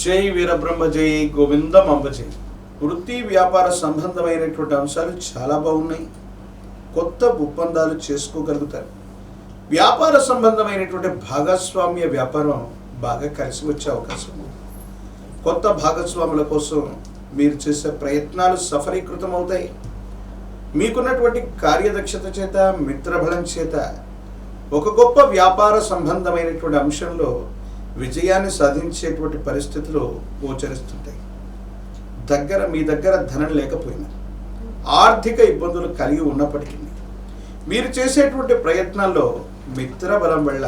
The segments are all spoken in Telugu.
జై వీరబ్రహ్మ జై గోవిందం అంబ జై. వృత్తి వ్యాపార సంబంధమైనటువంటి అంశాలు చాలా బాగున్నాయి. కొత్త ఒప్పందాలు చేసుకోగలుగుతారు. వ్యాపార సంబంధమైనటువంటి భాగస్వామ్య వ్యాపారం బాగా కలిసి వచ్చే అవకాశం ఉంది. కొత్త భాగస్వాముల కోసం మీరు చేసే ప్రయత్నాలు సఫలీకృతం అవుతాయి మీకున్నటువంటి కార్యదక్షత చేత మిత్రబలం చేత ఒక గొప్ప వ్యాపార సంబంధమైనటువంటి అంశంలో విజయాన్ని సాధించేటువంటి పరిస్థితులు గోచరిస్తుంటాయి. దగ్గర మీ దగ్గర ధనం లేకపోయినా ఆర్థిక ఇబ్బందులు కలిగి ఉన్నప్పటికీ మీరు చేసేటువంటి ప్రయత్నాల్లో మిత్ర బలం వల్ల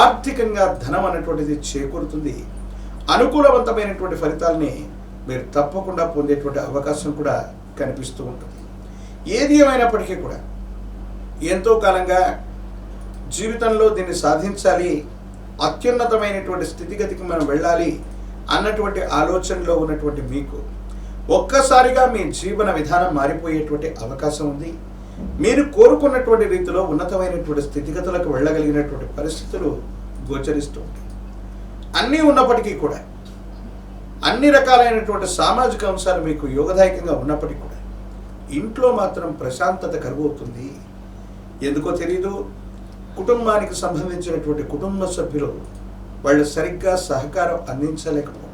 ఆర్థికంగా ధనం అనేటువంటిది చేకూరుతుంది. అనుకూలవంతమైనటువంటి ఫలితాల్ని మీరు తప్పకుండా పొందేటువంటి అవకాశం కూడా కనిపిస్తూ ఉంటుంది. ఏది ఏమైనప్పటికీ కూడా ఎంతో కాలంగా జీవితంలో దీన్ని సాధించాలి అత్యున్నతమైనటువంటి స్థితిగతికి మనం వెళ్ళాలి అన్నటువంటి ఆలోచనలో ఉన్నటువంటి మీకు ఒక్కసారిగా మీ జీవన విధానం మారిపోయేటువంటి అవకాశం ఉంది. మీరు కోరుకున్నటువంటి రీతిలో ఉన్నతమైనటువంటి స్థితిగతులకు వెళ్ళగలిగినటువంటి పరిస్థితులు గోచరిస్తూ ఉంటాయి. అన్నీ ఉన్నప్పటికీ కూడా అన్ని రకాలైనటువంటి సామాజిక అంశాలు మీకు యోగదాయకంగా ఉన్నప్పటికీ కూడా ఇంట్లో మాత్రం ప్రశాంతత కలుగుతుంది ఎందుకో తెలియదు కుటుంబానికి సంబంధించినటువంటి కుటుంబ సభ్యులు వాళ్ళు సరిగ్గా సహకారం అందించలేకపోవడం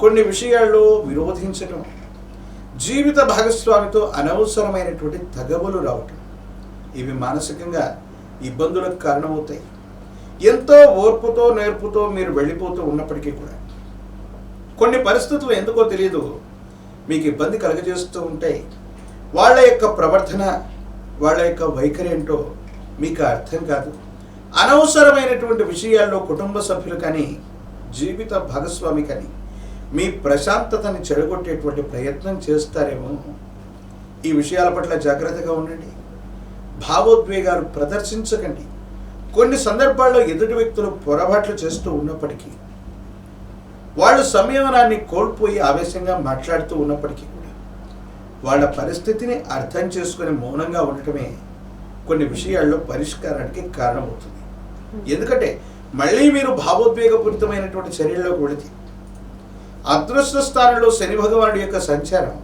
కొన్ని విషయాల్లో విరోధించడం జీవిత భాగస్వామితో అనవసరమైనటువంటి తగవులు రావటం ఇవి మానసికంగా ఇబ్బందులకు కారణమవుతాయి. ఎంతో ఓర్పుతో నేర్పుతో మీరు వెళ్ళిపోతూ ఉన్నప్పటికీ కూడా కొన్ని పరిస్థితులు ఎందుకో తెలియదు మీకు ఇబ్బంది కలుగజేస్తూ ఉంటాయి. వాళ్ళ యొక్క ప్రవర్తన వాళ్ళ యొక్క వైఖరి ఏంటో మీకు అర్థం కాదు. అనవసరమైనటువంటి విషయాల్లో కుటుంబ సభ్యులు కానీ జీవిత భాగస్వామి కానీ మీ ప్రశాంతతని చెడగొట్టేటువంటి ప్రయత్నం చేస్తారేమో. ఈ విషయాల పట్ల జాగ్రత్తగా ఉండండి. భావోద్వేగాలు ప్రదర్శించకండి. కొన్ని సందర్భాల్లో ఎదుటి వ్యక్తులు పొరపాట్లు చేస్తూ ఉన్నప్పటికీ వాళ్ళు సంయమనాన్ని కోల్పోయి ఆవేశంగా మాట్లాడుతూ ఉన్నప్పటికీ కూడా వాళ్ళ పరిస్థితిని అర్థం చేసుకుని మౌనంగా ఉండటమే కొన్ని విషయాల్లో పరిష్కారానికి కారణమవుతుంది. ఎందుకంటే మళ్ళీ మీరు భావోద్వేగపూరితమైనటువంటి చర్యల్లోకి వెళితే అదృష్ట స్థానంలో శని భగవానుడి యొక్క సంచారం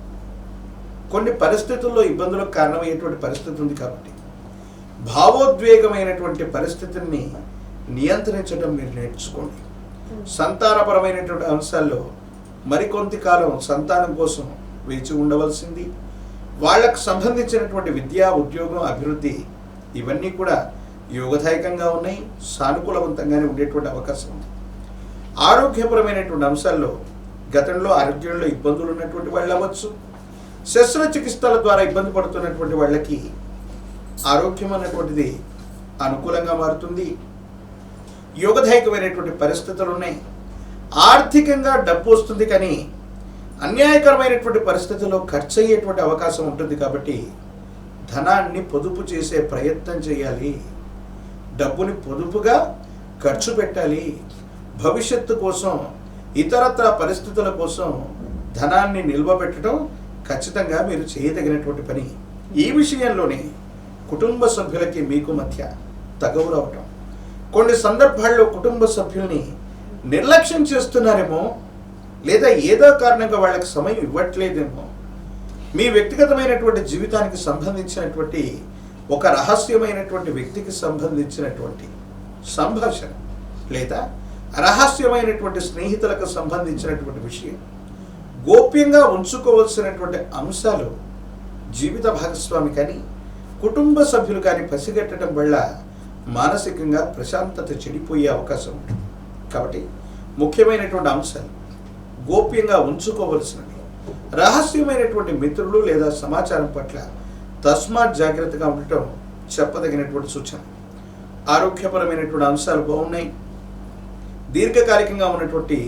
కొన్ని పరిస్థితుల్లో ఇబ్బందులకు కారణమయ్యేటువంటి పరిస్థితి ఉంది కాబట్టి భావోద్వేగమైనటువంటి పరిస్థితిని నియంత్రించడం మీరు నేర్చుకోండి. సంతానపరమైనటువంటి అంశాల్లో మరికొంతకాలం సంతానం కోసం వేచి ఉండవలసింది. వాళ్ళకు సంబంధించినటువంటి విద్యా ఉద్యోగం అభివృద్ధి ఇవన్నీ కూడా యోగదాయకంగా ఉన్నాయి సానుకూలవంతంగానే ఉండేటువంటి అవకాశం ఉంది. ఆరోగ్యపరమైనటువంటి అంశాల్లో గతంలో ఆరోగ్యంలో ఇబ్బందులు ఉన్నటువంటి వాళ్ళు అవ్వచ్చు శస్త్రచికిత్సల ద్వారా ఇబ్బంది పడుతున్నటువంటి వాళ్ళకి ఆరోగ్యం అన్నటువంటిది అనుకూలంగా మారుతుంది. యోగదాయకమైనటువంటి పరిస్థితులు ఉన్నాయి. ఆర్థికంగా డబ్బు వస్తుంది కానీ అన్యాయకరమైనటువంటి పరిస్థితుల్లో ఖర్చు అయ్యేటువంటి అవకాశం ఉంటుంది కాబట్టి ధనాన్ని పొదుపు చేసే ప్రయత్నం చేయాలి. డబ్బుని పొదుపుగా ఖర్చు పెట్టాలి. భవిష్యత్తు కోసం ఇతరత్ర పరిస్థితుల కోసం ధనాన్ని నిల్వ పెట్టడం ఖచ్చితంగా మీరు చేయదగినటువంటి పని. ఈ విషయంలోనే కుటుంబ సభ్యులకి మీకు మధ్య తగవురవటం కొన్ని సందర్భాల్లో కుటుంబ సభ్యుల్ని నిర్లక్ష్యం చేస్తున్నారేమో లేదా ఏదో కారణంగా వాళ్ళకి సమయం ఇవ్వట్లేదేమో మీ వ్యక్తిగతమైనటువంటి జీవితానికి సంబంధించినటువంటి ఒక రహస్యమైనటువంటి వ్యక్తికి సంబంధించినటువంటి సంభాషణ లేదా రహస్యమైనటువంటి స్నేహితులకు సంబంధించినటువంటి విషయం గోప్యంగా ఉంచుకోవలసినటువంటి అంశాలు జీవిత భాగస్వామి కానీ కుటుంబ సభ్యులు కానీ పసిగట్టడం వల్ల మానసికంగా ప్రశాంతత చెడిపోయే అవకాశం ఉంటుంది. కాబట్టి ముఖ్యమైనటువంటి అంశాలు గోప్యంగా ఉంచుకోవలసినవి. రహస్యమైనటువంటి మిత్రులు లేదా సమాచారం పట్ల తస్మాత్ జాగ్రత్తగా ఉండటం చెప్పదగినటువంటి సూచన. ఆరోగ్యపరమైనటువంటి అంశాలు బాగున్నాయి. దీర్ఘకాలికంగా ఉన్నటువంటి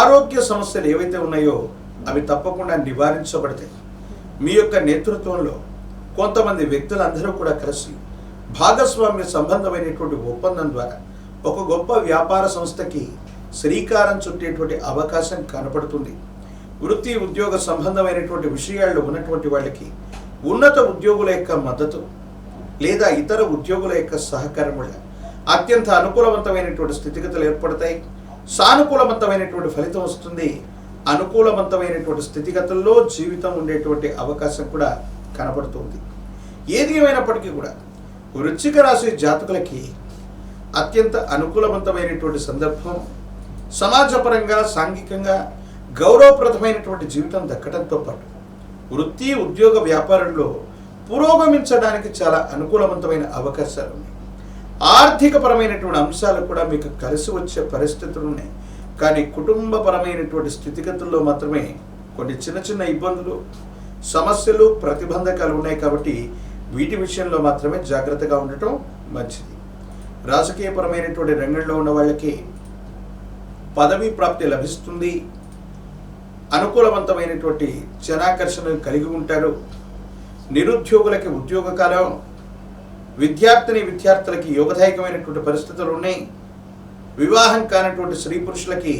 ఆరోగ్య సమస్యలు ఏవైతే ఉన్నాయో అవి తప్పకుండా నివారించబడతాయి. మీ యొక్క నేతృత్వంలో కొంతమంది వ్యక్తులందరూ కూడా కలిసి భాగస్వామ్య సంబంధమైనటువంటి ఒప్పందం ద్వారా ఒక గొప్ప వ్యాపార సంస్థకి శ్రీకారం చుట్టేటువంటి అవకాశం కనపడుతుంది. వృత్తి ఉద్యోగ సంబంధమైనటువంటి విషయాల్లో ఉన్నటువంటి వాళ్ళకి ఉన్నత ఉద్యోగుల యొక్క మద్దతు లేదా ఇతర ఉద్యోగుల యొక్క సహకారం వల్ల అత్యంత అనుకూలవంతమైనటువంటి స్థితిగతులు ఏర్పడతాయి. సానుకూలవంతమైనటువంటి ఫలితం వస్తుంది. అనుకూలవంతమైనటువంటి స్థితిగతుల్లో జీవితం ఉండేటువంటి అవకాశం కూడా కనపడుతుంది ఏది ఏమైనప్పటికీ కూడా వృశ్చిక రాశి జాతకులకి అత్యంత అనుకూలవంతమైనటువంటి సందర్భం. సమాజపరంగా సాంఘికంగా గౌరవప్రదమైనటువంటి జీవితం దక్కడంతో పాటు వృత్తి ఉద్యోగ వ్యాపారంలో పురోగమించడానికి చాలా అనుకూలవంతమైన అవకాశాలు ఉన్నాయి. ఆర్థికపరమైనటువంటి అంశాలు కూడా మీకు కలిసి వచ్చే పరిస్థితులు ఉన్నాయి. కానీ కుటుంబపరమైనటువంటి స్థితిగతుల్లో మాత్రమే కొన్ని చిన్న చిన్న ఇబ్బందులు సమస్యలు ప్రతిబంధకాలు ఉన్నాయి కాబట్టి వీటి విషయంలో మాత్రమే జాగ్రత్తగా ఉండటం మంచిది. రాజకీయపరమైనటువంటి రంగంలో ఉన్న వాళ్ళకి పదవీ ప్రాప్తి లభిస్తుంది. అనుకూలవంతమైనటువంటి జనాకర్షణను కలిగి ఉంటారు. నిరుద్యోగులకి ఉద్యోగ కాలం విద్యార్థిని విద్యార్థులకి యోగదాయకమైనటువంటి పరిస్థితులు ఉన్నాయి. వివాహం కానటువంటి స్త్రీ పురుషులకి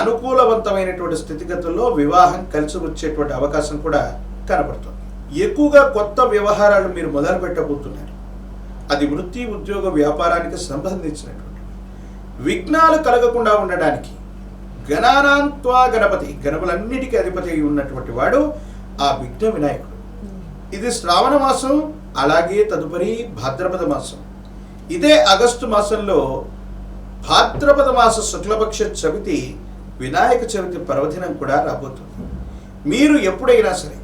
అనుకూలవంతమైనటువంటి స్థితిగతుల్లో వివాహం కలిసి వచ్చేటువంటి అవకాశం కూడా కనబడుతుంది. ఎక్కువగా కొత్త వ్యవహారాలు మీరు మొదలు పెట్టబోతున్నారు. అది వృత్తి ఉద్యోగ వ్యాపారానికి సంబంధించినటువంటి. విఘ్నాలు కలగకుండా ఉండడానికి గణానాంత్వా గణపతి. గణపలన్నిటికీ అధిపతి అయి ఉన్నటువంటి వాడు ఆ విఘ్న వినాయకుడు. ఇది శ్రావణ మాసం అలాగే తదుపరి భాద్రపద మాసం. ఇదే ఆగస్టు మాసంలో భాద్రపద మాస శుక్లపక్ష చవితి వినాయక చవితి పర్వదినం కూడా రాబోతుంది. మీరు ఎప్పుడైనా సరే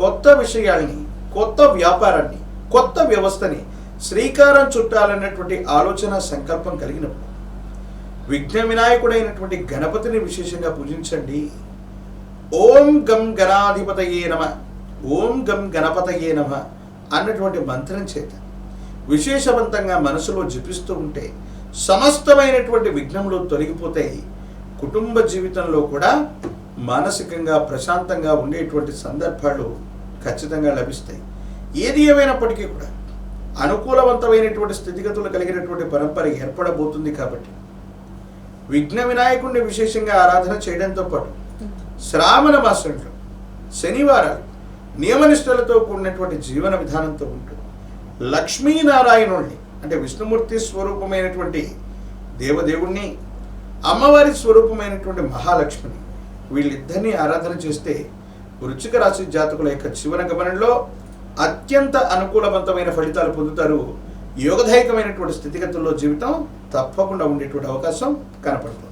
కొత్త విషయాల్ని కొత్త వ్యాపారాన్ని కొత్త వ్యవస్థని శ్రీకారం చుట్టాలన్నటువంటి ఆలోచన సంకల్పం కలిగినప్పుడు విఘ్న వినాయకుడైనటువంటి గణపతిని విశేషంగా పూజించండి. ఓం గం గణాధిపతయే నమ ఓం గం గణపతయే నమ అన్నటువంటి మంత్రం చేత విశేషవంతంగా మనసులో జపిస్తూ ఉంటే సమస్తమైనటువంటి విఘ్నములు తొలగిపోతాయి. కుటుంబ జీవితంలో కూడా మానసికంగా ప్రశాంతంగా ఉండేటువంటి సందర్భాలు ఖచ్చితంగా లభిస్తాయి. ఏది ఏమైనప్పటికీ కూడా అనుకూలవంతమైనటువంటి స్థితిగతులు కలిగినటువంటి పరంపర ఏర్పడబోతుంది కాబట్టి విఘ్న వినాయకుడిని విశేషంగా ఆరాధన చేయడంతో పాటు శ్రావణ మాసంలో శనివారాలు నియమనిష్టలతో కూడినటువంటి జీవన విధానంతో ఉంటూ లక్ష్మీనారాయణుడిని అంటే విష్ణుమూర్తి స్వరూపమైనటువంటి దేవదేవుణ్ణి అమ్మవారి స్వరూపమైనటువంటి మహాలక్ష్మిని వీళ్ళిద్దరినీ ఆరాధన చేస్తే వృచ్చిక రాశి జాతకుల యొక్క జీవన గమనంలో అత్యంత అనుకూలవంతమైన ఫలితాలు పొందుతారు యోగదాయకమైనటువంటి స్థితిగతుల్లో జీవితం తప్పకుండా ఉండేటువంటి అవకాశం కనపడుతుంది.